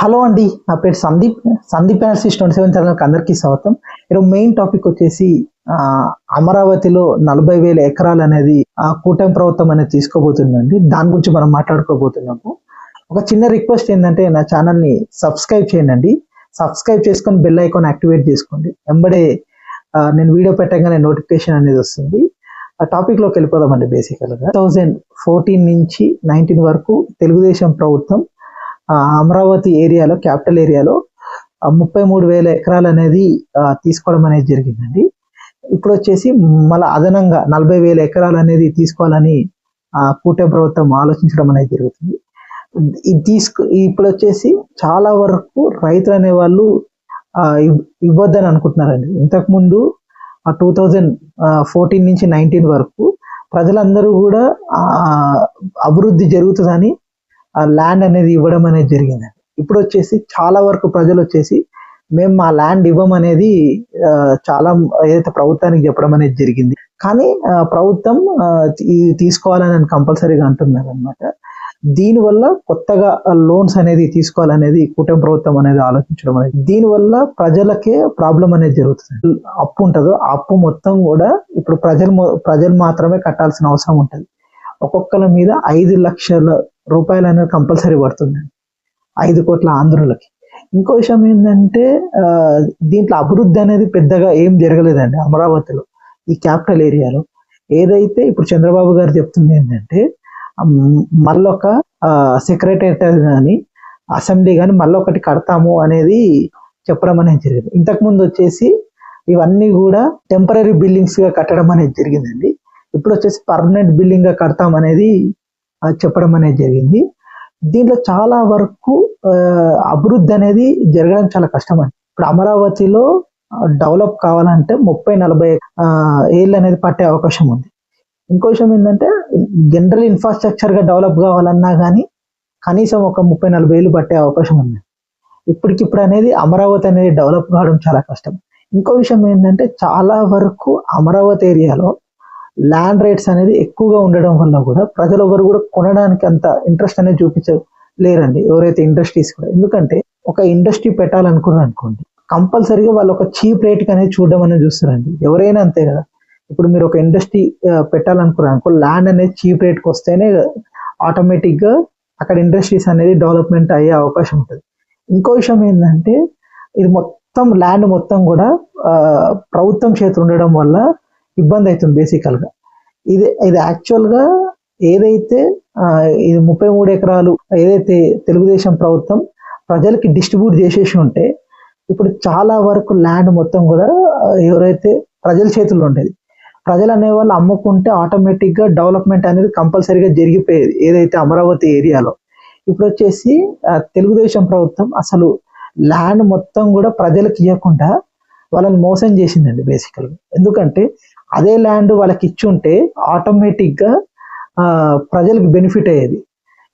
Hello అండి నా పేరు సందీప్. సందీప్ ఎనర్సీస్ ట్వంటీ సెవెన్ ఛానల్కి అందరికీ స్వాగతం. ఈరోజు మెయిన్ టాపిక్ వచ్చేసి అమరావతిలో నలభై వేల ఎకరాలు అనేది ఆ, కూటమి ప్రభుత్వం అనేది తీసుకోబోతుందండి. దాని గురించి మనం మాట్లాడుకోబోతున్నాము. ఒక చిన్న రిక్వెస్ట్ ఏంటంటే నా ఛానల్ని సబ్స్క్రైబ్ చేయండి. సబ్స్క్రైబ్ చేసుకొని బెల్ ఐకాన్ యాక్టివేట్ చేసుకోండి. వెంబడే నేను వీడియో పెట్టగానే నోటిఫికేషన్ అనేది వస్తుంది. ఆ టాపిక్లోకి వెళ్ళిపోదామండి బేసికల్గా థౌజండ్ ఫోర్టీన్ నుంచి నైన్టీన్ వరకు తెలుగుదేశం ప్రభుత్వం అమరావతి ఏరియాలో క్యాపిటల్ ఏరియాలో ముప్పై మూడు వేల ఎకరాలు అనేది తీసుకోవడం అనేది జరిగిందండి. ఇప్పుడు వచ్చేసి మళ్ళీ అదనంగా నలభై వేల ఎకరాలు అనేది తీసుకోవాలని కూటమి ప్రభుత్వం ఆలోచించడం అనేది జరుగుతుంది. ఇది తీసుకు ఇప్పుడు వచ్చేసి చాలా వరకు రైతులు అనే వాళ్ళు ఇవ్వద్దని అనుకుంటున్నారండి. ఇంతకుముందు టూ థౌజండ్ ఫోర్టీన్ నుంచి నైన్టీన్ వరకు ప్రజలందరూ కూడా అభివృద్ధి జరుగుతుందని ల్యాండ్ అనేది ఇవ్వడం అనేది జరిగిందండి ఇప్పుడు వచ్చేసి చాలా వరకు ప్రజలు వచ్చేసి మేము మా ల్యాండ్ ఇవ్వం అనేది చాలా ఏదైతే ప్రభుత్వానికి చెప్పడం అనేది జరిగింది. కానీ ప్రభుత్వం ఇది తీసుకోవాలని కంపల్సరీగా అంటున్నారు అనమాట దీనివల్ల కొత్తగా లోన్స్ అనేది తీసుకోవాలనేది కూటమి ప్రభుత్వం అనేది ఆలోచించడం అనేది. దీనివల్ల ప్రజలకే ప్రాబ్లం అనేది జరుగుతుంది. అప్పు ఉంటుందో ఆ అప్పు మొత్తం కూడా ఇప్పుడు ప్రజలు ప్రజలు మాత్రమే కట్టాల్సిన అవసరం ఉంటుంది. ఒక్కొక్కరి మీద ఐదు లక్షల రూపాయలు అనేది కంపల్సరీ పడుతుంది. ఐదు కోట్ల ఆంధ్రులకి. ఇంకో విషయం ఏంటంటే దీంట్లో అభివృద్ధి అనేది పెద్దగా ఏం జరగలేదండి అమరావతిలో ఈ క్యాపిటల్ ఏరియాలో. ఏదైతే ఇప్పుడు చంద్రబాబు గారు చెప్తుంది ఏంటంటే మళ్ళొక సెక్రటరియట్ కానీ అసెంబ్లీ కానీ మళ్ళొకటి కడతాము అనేది చెప్పడం అనేది జరిగింది. ఇంతకుముందు వచ్చేసి ఇవన్నీ కూడా టెంపరీ బిల్డింగ్స్గా కట్టడం అనేది జరిగిందండి. ఇప్పుడు వచ్చేసి పర్మనెంట్ బిల్డింగ్గా కడతాం అనేది చెప్పడం అనేది జరిగింది. దీంట్లో చాలా వరకు అభివృద్ధి అనేది జరగడం చాలా కష్టం అండి ఇప్పుడు అమరావతిలో డెవలప్ కావాలంటే ముప్పై నలభై ఏళ్ళు అనేది పట్టే అవకాశం ఉంది. ఇంకో విషయం ఏంటంటే జనరల్ ఇన్ఫ్రాస్ట్రక్చర్గా డెవలప్ కావాలన్నా కానీ కనీసం ఒక ముప్పై నలభై ఏళ్ళు పట్టే అవకాశం ఉంది. ఇప్పటికిప్పుడు అనేది అమరావతి అనేది డెవలప్ కావడం చాలా కష్టం. ఇంకో విషయం ఏంటంటే చాలా వరకు అమరావతి ఏరియాలో ల్యాండ్ రేట్స్ అనేది ఎక్కువగా ఉండడం వల్ల కూడా ప్రజలు ఎవరు కూడా కొనడానికి అంత ఇంట్రెస్ట్ అనేది చూపించలేరండి ఎవరైతే ఇండస్ట్రీస్ కూడా ఎందుకంటే ఒక ఇండస్ట్రీ పెట్టాలనుకున్నారు అనుకోండి కంపల్సరీగా వాళ్ళు ఒక చీప్ రేట్కి అనేది చూడడం అనేది చూస్తారండి. ఎవరైనా అంతే కదా. ఇప్పుడు మీరు ఒక ఇండస్ట్రీ పెట్టాలనుకున్నారు అనుకో ల్యాండ్ అనేది చీప్ రేట్కి వస్తేనే ఆటోమేటిక్గా అక్కడ ఇండస్ట్రీస్ అనేది డెవలప్మెంట్ అయ్యే అవకాశం ఉంటుంది. ఇంకో విషయం ఏంటంటే ఇది మొత్తం ల్యాండ్ మొత్తం కూడా ప్రభుత్వం చేతులు ఉండడం వల్ల ఇబ్బంది అవుతుంది బేసికల్గా. ఇది ఇది యాక్చువల్గా ఏదైతే ఇది ముప్పై మూడు ఎకరాలు ఏదైతే తెలుగుదేశం ప్రభుత్వం ప్రజలకి డిస్ట్రిబ్యూట్ చేసేసి ఉంటే ఇప్పుడు చాలా వరకు ల్యాండ్ మొత్తం కూడా ఎవరైతే ప్రజల చేతుల్లో ఉండేది ప్రజలు అనే వాళ్ళు అమ్ముకుంటే ఆటోమేటిక్గా డెవలప్మెంట్ అనేది కంపల్సరీగా జరిగిపోయేది ఏదైతే అమరావతి ఏరియాలో. ఇప్పుడు వచ్చేసి తెలుగుదేశం ప్రభుత్వం అసలు ల్యాండ్ మొత్తం కూడా ప్రజలకు ఇవ్వకుండా వాళ్ళని మోసం చేసిందండి బేసికల్గా. ఎందుకంటే అదే ల్యాండ్ వాళ్ళకి ఇచ్చి ఉంటే ఆటోమేటిక్గా ప్రజలకు బెనిఫిట్ అయ్యేది.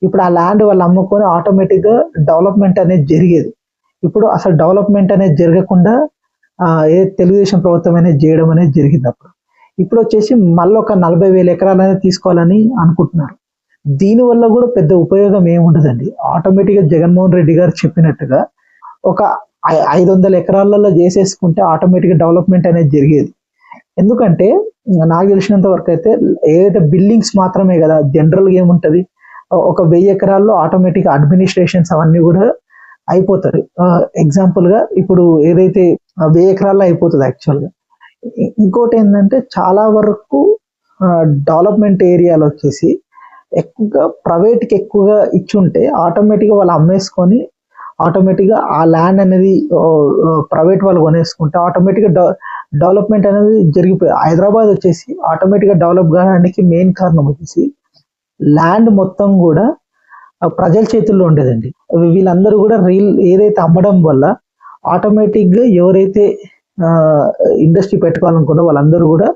ఇప్పుడు ఆ ల్యాండ్ వాళ్ళు అమ్ముకొని ఆటోమేటిక్గా డెవలప్మెంట్ అనేది జరిగేది. ఇప్పుడు అసలు డెవలప్మెంట్ అనేది జరగకుండా ఏ తెలుగుదేశం ప్రభుత్వం అనేది చేయడం అనేది జరిగింది అప్పుడు. ఇప్పుడు వచ్చేసి మళ్ళీ ఒక నలభై వేల ఎకరాలు అనేది తీసుకోవాలని అనుకుంటున్నారు. దీనివల్ల కూడా పెద్ద ఉపయోగం ఏముండదండి ఆటోమేటిక్గా జగన్మోహన్ రెడ్డి గారు చెప్పినట్టుగా ఒక ఐ- ఐదు వందల ఎకరాలలో చేసేసుకుంటే ఆటోమేటిక్గా డెవలప్మెంట్ అనేది జరిగేది. ఎందుకంటే నాకు తెలిసినంత వరకు అయితే ఏదైతే బిల్డింగ్స్ మాత్రమే కదా జనరల్గా ఏముంటుంది? ఒక వెయ్యి ఎకరాల్లో ఆటోమేటిక్ అడ్మినిస్ట్రేషన్స్ అవన్నీ కూడా అయిపోతారు. ఎగ్జాంపుల్గా ఇప్పుడు ఏదైతే వెయ్యి ఎకరాల్లో అయిపోతుంది యాక్చువల్గా. ఇంకోటి ఏంటంటే చాలా వరకు డెవలప్మెంట్ ఏరియాలో వచ్చేసి ఎక్కువగా ప్రైవేట్కి ఎక్కువగా ఇచ్చి ఉంటే ఆటోమేటిక్గా వాళ్ళు అమ్మేసుకొని ఆటోమేటిక్గా ఆ ల్యాండ్ అనేది ప్రైవేట్ వాళ్ళు కొనేసుకుంటే ఆటోమేటిక్గా డెవలప్మెంట్ అనేది జరిగిపోయి హైదరాబాద్ వచ్చేసి ఆటోమేటిక్గా డెవలప్ కావడానికి మెయిన్ కారణం వచ్చేసి ల్యాండ్ మొత్తం కూడా ప్రజల చేతుల్లో ఉండేదండి. వీళ్ళందరూ కూడా రీల్ ఏదైతే అమ్మడం వల్ల ఆటోమేటిక్గా ఎవరైతే ఇండస్ట్రీ పెట్టుకోవాలనుకున్నారో వాళ్ళందరూ కూడా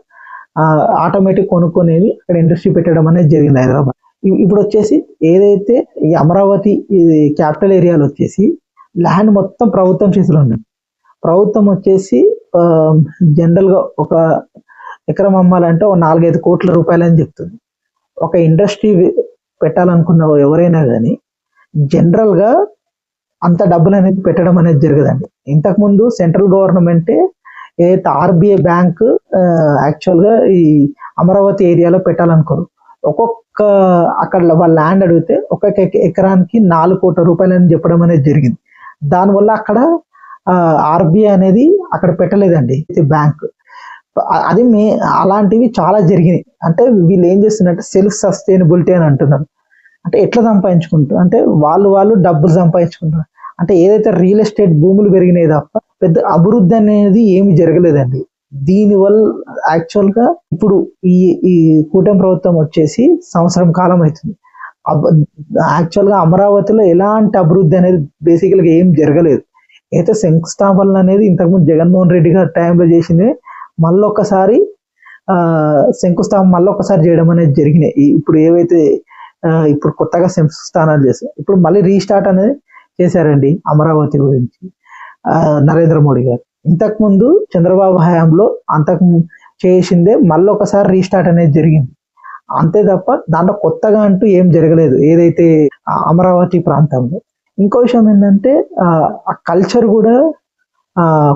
ఆటోమేటిక్ కొనుక్కునేవి అక్కడ ఇండస్ట్రీ పెట్టడం అనేది జరిగింది హైదరాబాద్. ఇప్పుడు వచ్చేసి ఏదైతే ఈ అమరావతి క్యాపిటల్ ఏరియాలో వచ్చేసి ల్యాండ్ మొత్తం ప్రభుత్వం చేతిలో ఉంది ప్రభుత్వం వచ్చేసి జనరల్గా ఒక ఎకరం అమ్మాలంటే ఒక నాలుగైదు కోట్ల రూపాయలు అని చెప్తుంది. ఒక ఇండస్ట్రీ పెట్టాలనుకున్న ఎవరైనా కానీ జనరల్గా అంత డబ్బులు అనేది పెట్టడం అనేది జరగదండి. ఇంతకుముందు సెంట్రల్ గవర్నమెంటే ఏదైతే ఆర్బీఐ బ్యాంక్ యాక్చువల్గా ఈ అమరావతి ఏరియాలో పెట్టాలనుకోరు. ఒక్కొక్క అక్కడ వాళ్ళ ల్యాండ్ అడిగితే ఒక్కొక్క ఎకరానికి నాలుగు కోట్ల రూపాయలు అని చెప్పడం అనేది జరిగింది. దానివల్ల అక్కడ ఆర్బీఐ అనేది అక్కడ పెట్టలేదండి. బ్యాంక్. అది మే అలాంటివి చాలా జరిగినాయి. అంటే వీళ్ళు ఏం చేస్తున్నారంటే సెల్ఫ్ సస్టైనబిలిటీ అని అంటున్నారు. అంటే ఎట్లా సంపాదించుకుంటారు అంటే వాళ్ళు వాళ్ళు డబ్బులు సంపాదించుకుంటారు అంటే ఏదైతే రియల్ ఎస్టేట్ భూములు పెరిగినాయి తప్ప పెద్ద అభివృద్ధి అనేది ఏమి జరగలేదండి. దీనివల్ల యాక్చువల్గా ఇప్పుడు ఈ ఈ కూటమి ప్రభుత్వం వచ్చేసి సంవత్సరం కాలం అవుతుంది. యాక్చువల్గా అమరావతిలో ఎలాంటి అభివృద్ధి అనేది బేసికల్గా ఏం జరగలేదు. అయితే శంకుస్థాపన అనేది ఇంతకుముందు జగన్మోహన్ రెడ్డి గారి టైంలో చేసింది. మళ్ళొకసారి శంకుస్థాపన మళ్ళొకసారి చేయడం అనేది జరిగినాయి. ఇప్పుడు ఏవైతే ఇప్పుడు కొత్తగా శంకుస్థానాలు చేశారు ఇప్పుడు మళ్ళీ రీస్టార్ట్ అనేది చేశారండి అమరావతి గురించి నరేంద్ర మోడీ గారు. ఇంతకుముందు చంద్రబాబు హయాంలో అంతకు చేసిందే మళ్ళొకసారి రీస్టార్ట్ అనేది జరిగింది. అంతే తప్ప దాంట్లో కొత్తగా అంటూ ఏం జరగలేదు. ఏదైతే ఆ అమరావతి ప్రాంతంలో. ఇంకో విషయం ఏంటంటే ఆ, కల్చర్ కూడా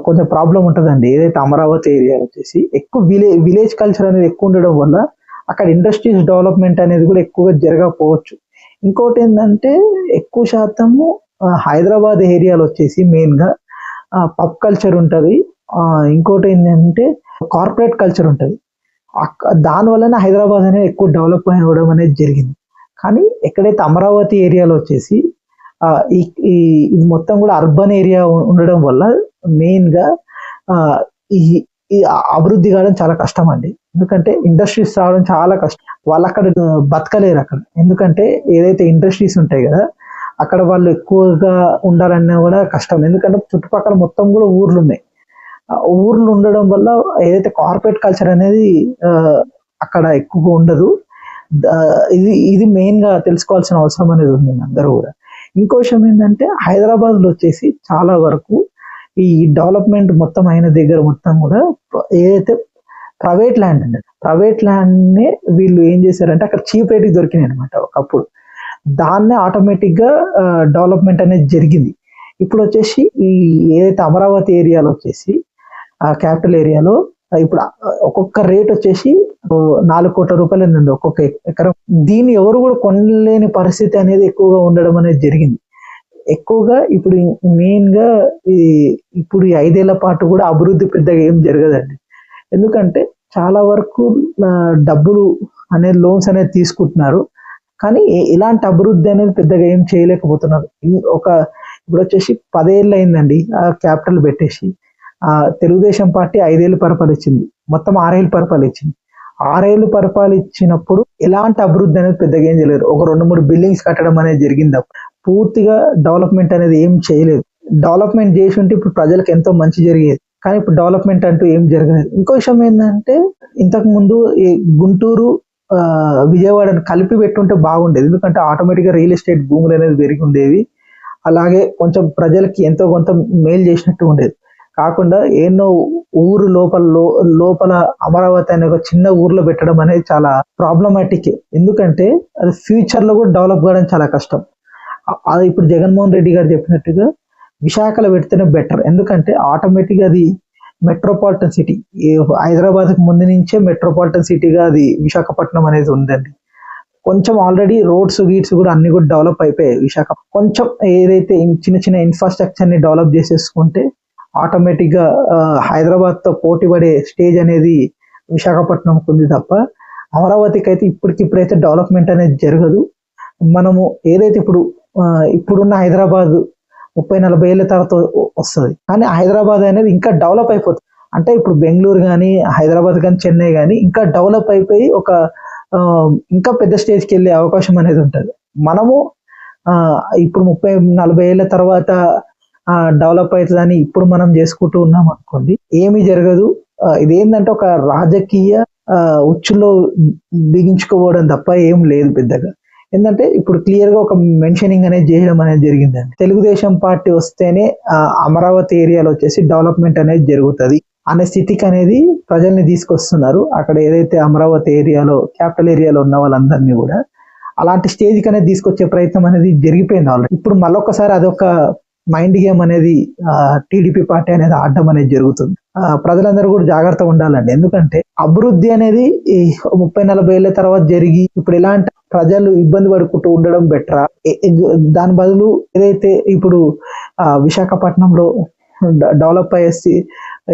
కొంచెం ప్రాబ్లం ఉంటుందండి. ఏదైతే అమరావతి ఏరియా వచ్చేసి ఎక్కువ విలేజ్ విలేజ్ కల్చర్ అనేది ఎక్కువ ఉండడం వల్ల అక్కడ ఇండస్ట్రీస్ డెవలప్మెంట్ అనేది కూడా ఎక్కువగా జరగకపోవచ్చు. ఇంకోటి ఏంటంటే ఎక్కువ శాతము హైదరాబాద్ ఏరియాలో వచ్చేసి మెయిన్గా పబ్ కల్చర్ ఉంటుంది. ఇంకోటి ఏంటంటే కార్పొరేట్ కల్చర్ ఉంటుంది. దానివల్లనే హైదరాబాద్ అనేది ఎక్కువ డెవలప్ అవ్వడం అనేది జరిగింది. కానీ ఎక్కడైతే అమరావతి ఏరియాలో వచ్చేసి ఈ ఇది మొత్తం కూడా అర్బన్ ఏరియా ఉండడం వల్ల మెయిన్గా ఈ ఈ అభివృద్ధి కావడం చాలా కష్టం అండి ఎందుకంటే ఇండస్ట్రీస్ రావడం చాలా కష్టం వాళ్ళు అక్కడ బతకలేరు అక్కడ. ఎందుకంటే ఏదైతే ఇండస్ట్రీస్ ఉంటాయి కదా అక్కడ వాళ్ళు ఎక్కువగా ఉండాలన్నా కూడా కష్టం. ఎందుకంటే చుట్టుపక్కల మొత్తం కూడా ఊర్లు ఉన్నాయి. ఊర్లు ఉండడం వల్ల ఏదైతే కార్పొరేట్ కల్చర్ అనేది అక్కడ ఎక్కువగా ఉండదు ఇది ఇది మెయిన్గా తెలుసుకోవాల్సిన అవసరం అనేది ఉంది అందరూ కూడా. ఇంకో విషయం ఏంటంటే హైదరాబాద్లో వచ్చేసి చాలా వరకు ఈ డెవలప్మెంట్ మొత్తం అయిన దగ్గర మొత్తం కూడా ఏదైతే ప్రైవేట్ ల్యాండ్ అండి ప్రైవేట్ ల్యాండ్నే వీళ్ళు ఏం చేశారంటే అక్కడ చీప్ రేట్ దొరికినాయి అనమాట ఒకప్పుడు. దాన్నే ఆటోమేటిక్గా డెవలప్మెంట్ అనేది జరిగింది. ఇప్పుడు వచ్చేసి ఈ ఏదైతే అమరావతి ఏరియాలో వచ్చేసి ఆ క్యాపిటల్ ఏరియాలో ఇప్పుడు ఒక్కొక్క రేట్ వచ్చేసి నాలుగు కోట్ల రూపాయలు ఉందండి ఒక్కొక్క ఎకరం. దీన్ని ఎవరు కూడా కొనలేని పరిస్థితి అనేది ఎక్కువగా ఉండడం అనేది జరిగింది. ఎక్కువగా ఇప్పుడు మెయిన్గా ఈ ఇప్పుడు ఈ ఐదేళ్ళ పాటు కూడా అభివృద్ధి పెద్దగా ఏం జరగదండి. ఎందుకంటే చాలా వరకు డబ్బులు అనేది లోన్స్ అనేది తీసుకుంటున్నారు. కానీ ఇలాంటి అభివృద్ధి అనేది పెద్దగా ఏం చేయలేకపోతున్నారు. ఒక ఇప్పుడు వచ్చేసి పదేళ్ళు అయిందండి ఆ క్యాపిటల్ పెట్టేసి. ఆ తెలుగుదేశం పార్టీ ఐదేళ్ళు పరిపాలించింది. మొత్తం ఆరేళ్ళు పరిపాలించింది. ఆరేళ్ళు పరిపాలించినప్పుడు ఎలాంటి అభివృద్ధి అనేది పెద్దగా ఏం చేయలేరు ఒక రెండు మూడు బిల్డింగ్స్ కట్టడం అనేది జరిగింది. పూర్తిగా డెవలప్మెంట్ అనేది ఏం చేయలేదు. డెవలప్మెంట్ చేసి ఉంటే ఇప్పుడు ప్రజలకు ఎంతో మంచి జరిగేది. కానీ ఇప్పుడు డెవలప్మెంట్ అంటూ ఏం జరగలేదు. ఇంకో విషయం ఏంటంటే ఇంతకు ముందు ఈ గుంటూరు విజయవాడను కలిపి పెట్టుంటే బాగుండేది. ఎందుకంటే ఆటోమేటిక్గా రియల్ ఎస్టేట్ భూములు అనేది పెరిగి ఉండేవి. అలాగే కొంచెం ప్రజలకి ఎంతో కొంత మేలు చేసినట్టు ఉండేది. కాకుండా ఎన్నో ఊరు లోపల లోపల అమరావతి అనే ఒక చిన్న ఊర్లో పెట్టడం అనేది చాలా ప్రాబ్లమాటిక్ ఎందుకంటే అది ఫ్యూచర్లో కూడా డెవలప్ కావడం చాలా కష్టం. అది ఇప్పుడు జగన్మోహన్ రెడ్డి గారు చెప్పినట్టుగా విశాఖలో పెడితేనే బెటర్ ఎందుకంటే ఆటోమేటిక్ అది మెట్రోపాలిటన్ సిటీ హైదరాబాద్కి ముందు నుంచే మెట్రోపాలిటన్ సిటీగా అది విశాఖపట్నం అనేది ఉందండి. కొంచెం ఆల్రెడీ రోడ్స్ గీట్స్ కూడా అన్ని కూడా డెవలప్ అయిపోయాయి విశాఖ. కొంచెం ఏదైతే చిన్న చిన్న ఇన్ఫ్రాస్ట్రక్చర్ని డెవలప్ చేసేసుకుంటే ఆటోమేటిక్గా హైదరాబాద్తో పోటీ పడే స్టేజ్ అనేది విశాఖపట్నంకు ఉంది తప్ప అమరావతికి అయితే ఇప్పటికిప్పుడైతే డెవలప్మెంట్ అనేది జరగదు. మనము ఏదైతే ఇప్పుడు ఇప్పుడున్న హైదరాబాద్ ముప్పై నలభై ఏళ్ళ తర్వాత వస్తుంది. కానీ హైదరాబాద్ అనేది ఇంకా డెవలప్ అయిపోతుంది. అంటే ఇప్పుడు బెంగళూరు కానీ హైదరాబాద్ కానీ చెన్నై కానీ ఇంకా డెవలప్ అయిపోయి ఒక ఇంకా పెద్ద స్టేజ్కి వెళ్ళే అవకాశం అనేది ఉంటుంది. మనము ఇప్పుడు ముప్పై నలభై ఏళ్ళ తర్వాత డెవలప్ అవుతుందని ఇప్పుడు మనం చేసుకుంటూ ఉన్నాం అనుకోండి ఏమీ జరగదు. ఇదేంటంటే ఒక రాజకీయ ఉచ్చులో బిగించుకోవడం తప్ప ఏం లేదు పెద్దగా. ఏంటంటే ఇప్పుడు క్లియర్గా ఒక మెన్షనింగ్ అనేది చేయడం అనేది జరిగిందండి. తెలుగుదేశం పార్టీ వస్తేనే అమరావతి ఏరియాలో వచ్చేసి డెవలప్మెంట్ అనేది జరుగుతుంది అనే స్థితికి అనేది ప్రజల్ని తీసుకొస్తున్నారు. అక్కడ ఏదైతే అమరావతి ఏరియాలో క్యాపిటల్ ఏరియాలో ఉన్న వాళ్ళందరినీ కూడా అలాంటి స్టేజ్కి అనేది తీసుకొచ్చే ప్రయత్నం అనేది జరిగిపోయింది ఆల్రెడీ ఇప్పుడు మళ్ళొకసారి అదొక మైండ్ గేమ్ అనేది టీడీపీ పార్టీ అనేది ఆడడం అనేది జరుగుతుంది. ప్రజలందరూ కూడా జాగ్రత్తగా ఉండాలండి. ఎందుకంటే అభివృద్ధి అనేది ఈ ముప్పై నలభై ఏళ్ళ తర్వాత జరిగి ఇప్పుడు ఎలాంటి ప్రజలు ఇబ్బంది పడుకుంటూ ఉండడం బెటరా? దాని బదులు ఏదైతే ఇప్పుడు విశాఖపట్నంలో డెవలప్ అయ్యేసి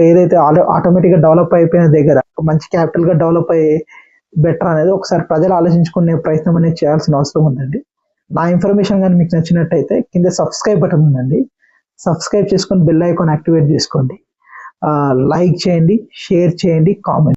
ఏదైతే ఆటోమేటిక్గా డెవలప్ అయిపోయిన దగ్గర మంచి క్యాపిటల్గా డెవలప్ అయ్యే బెటర్ అనేది ఒకసారి ప్రజలు ఆలోచించుకునే ప్రయత్నం అనేది చేయాల్సిన అవసరం ఉందండి. నా ఇన్ఫర్మేషన్ కానీ మీకు నచ్చినట్టయితే కింద సబ్స్క్రైబ్ బటన్ ఉందండి. సబ్స్క్రైబ్ చేసుకొని బెల్ ఐకాన్ యాక్టివేట్ చేసుకోండి. లైక్ చేయండి షేర్ చేయండి కామెంట్